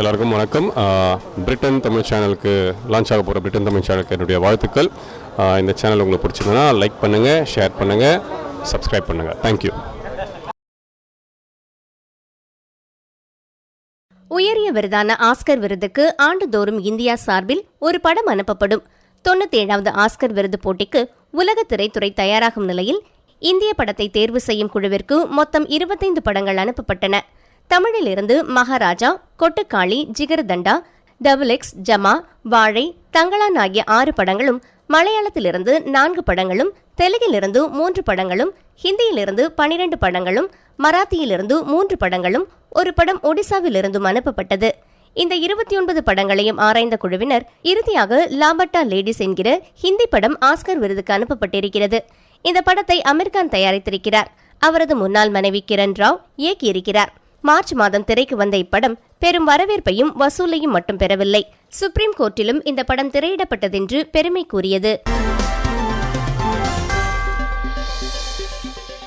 எல்லாருக்கும் வணக்கம். பிரிட்டன் தமிழ் சேனலுக்கு லான்ச் ஆக போகிற பிரிட்டன் தமிழ் சேனலுக்கு என்னுடைய வாழ்த்துக்கள். இந்த சேனல் உங்களுக்கு பிடிச்சிருந்தனா லைக் பண்ணுங்கள் ஷேர் பண்ணுங்கள் சப்ஸ்கிரைப் பண்ணுங்கள் தேங்க்யூ உயரிய விருதான ஆஸ்கர் விருதுக்கு ஆண்டுதோறும் இந்தியா சார்பில் ஒரு படம் அனுப்பப்படும். தொண்ணூத்தேழாவது ஆஸ்கர் விருது போட்டிக்கு உலக திரைத்துறை தயாராகும் நிலையில் இந்திய படத்தை தேர்வு செய்யும் குழுவிற்கு மொத்தம் இருபத்தைந்து படங்கள் அனுப்பப்பட்டன. தமிழிலிருந்து மகாராஜா கொட்டுக்காளி ஜிகர்தண்டா டபுள் எக்ஸ் ஜமா வாழை தங்களான் ஆகிய ஆறு படங்களும் மலையாளத்திலிருந்து நான்கு படங்களும் தெலுங்கிலிருந்து மூன்று படங்களும் ஹிந்தியிலிருந்து பனிரெண்டு படங்களும் மராத்தியிலிருந்து மூன்று படங்களும் ஒரு படம் ஒடிசாவிலிருந்தும் அனுப்பப்பட்டது. இந்த இருபத்தி ஒன்பது படங்களையும் ஆராய்ந்த குழுவினர் இறுதியாக லாபட்டா லேடிஸ் என்கிற ஹிந்தி படம் ஆஸ்கர் விருதுக்கு அனுப்பப்பட்டிருக்கிறது. இந்த படத்தை அமீர்கான் தயாரித்திருக்கிறார். அவரது முன்னாள் மனைவி கிரண் ராவ் இயக்கியிருக்கிறார். மார்ச் மாதம் திரைக்கு வந்த இப்படம் பெரும் வரவேற்பையும் வசூலையும் மட்டும் பெறவில்லை. சுப்ரீம் கோர்ட்டிலும் இந்த படம் திரையிடப்பட்டதென்று பெருமை கூறியது.